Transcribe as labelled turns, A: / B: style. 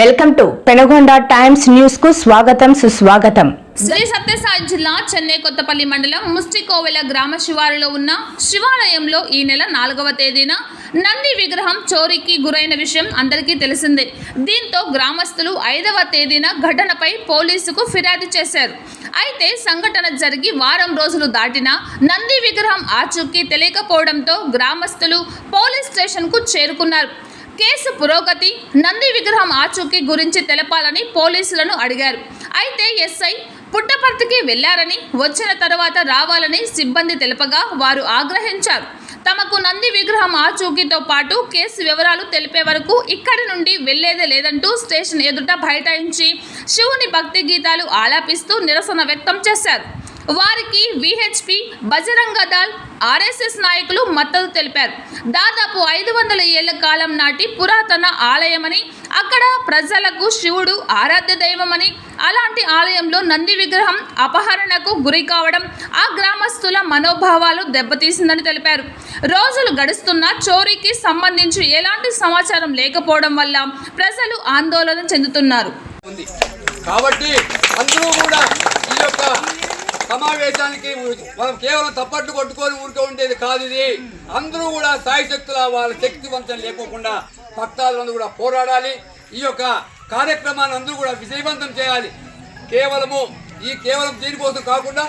A: Welcome to Penagonda times న్యూస్కు స్వాగతం సుస్వాగతం.
B: శ్రీ సత్యసాయి జిల్లా చెన్నై కొత్తపల్లి మండలం ముస్టికోవెల గ్రామ శివారులో ఉన్న శివాలయంలో ఈ నెల నాలుగవ తేదీన నంది విగ్రహం చోరీకి గురైన విషయం అందరికీ తెలిసిందే. దీంతో గ్రామస్తులు ఐదవ తేదీన ఘటనపై పోలీసుకు ఫిర్యాదు చేశారు. అయితే సంఘటన జరిగి వారం రోజులు దాటినా నంది విగ్రహం ఆచూకీ తెలియకపోవడంతో గ్రామస్తులు పోలీస్ స్టేషన్కు చేరుకున్నారు. కేసు పురోగతి నంది విగ్రహం ఆచూకీ గురించి తెలపాలని పోలీసులను అడిగారు. అయితే ఎస్ఐ పుట్టపర్తికి వెళ్ళారని వచ్చిన తర్వాత రావాలని సిబ్బంది తెలపగా వారు ఆగ్రహించారు. తమకు నంది విగ్రహం ఆచూకీతో పాటు కేసు వివరాలు తెలిపే వరకు ఇక్కడి నుండి వెళ్ళేదే లేదంటూ స్టేషన్ ఎదుట బైఠాయించి శివుని భక్తి గీతాలు ఆలాపిస్తూ నిరసన వ్యక్తం చేశారు. వారికి విహెచ్పి బజరంగ దళ్ ఆర్ఎస్ఎస్ నాయకులు మద్దతు తెలిపారు. దాదాపు ఐదు వందల ఏళ్ళ కాలం నాటి పురాతన ఆలయమని అక్కడ ప్రజలకు శివుడు ఆరాధ్య దైవమని అలాంటి ఆలయంలో నంది విగ్రహం అపహరణకు గురి కావడం ఆ గ్రామస్తుల మనోభావాలు దెబ్బతీసిందని తెలిపారు. రోజులు గడుస్తున్న చోరీకి సంబంధించి ఎలాంటి సమాచారం లేకపోవడం వల్ల ప్రజలు ఆందోళన చెందుతున్నారు.
C: కాబట్టి అందరూ కూడా ఈ యొక్క సమావేశానికి మనం కేవలం తప్పట్లు కొట్టుకొని ఊరికే ఉండేది కాదు ఇది. అందరూ కూడా సాయి శక్తుల వాళ్ళ శక్తివంతం లేకోకుండా భక్తాదులందరూ కూడా పోరాడాలి. ఈ యొక్క కార్యక్రమాన్ని అందరూ కూడా విజయవంతం చేయాలి. కేవలము ఈ కేవలం దీనికోసం కాకుండా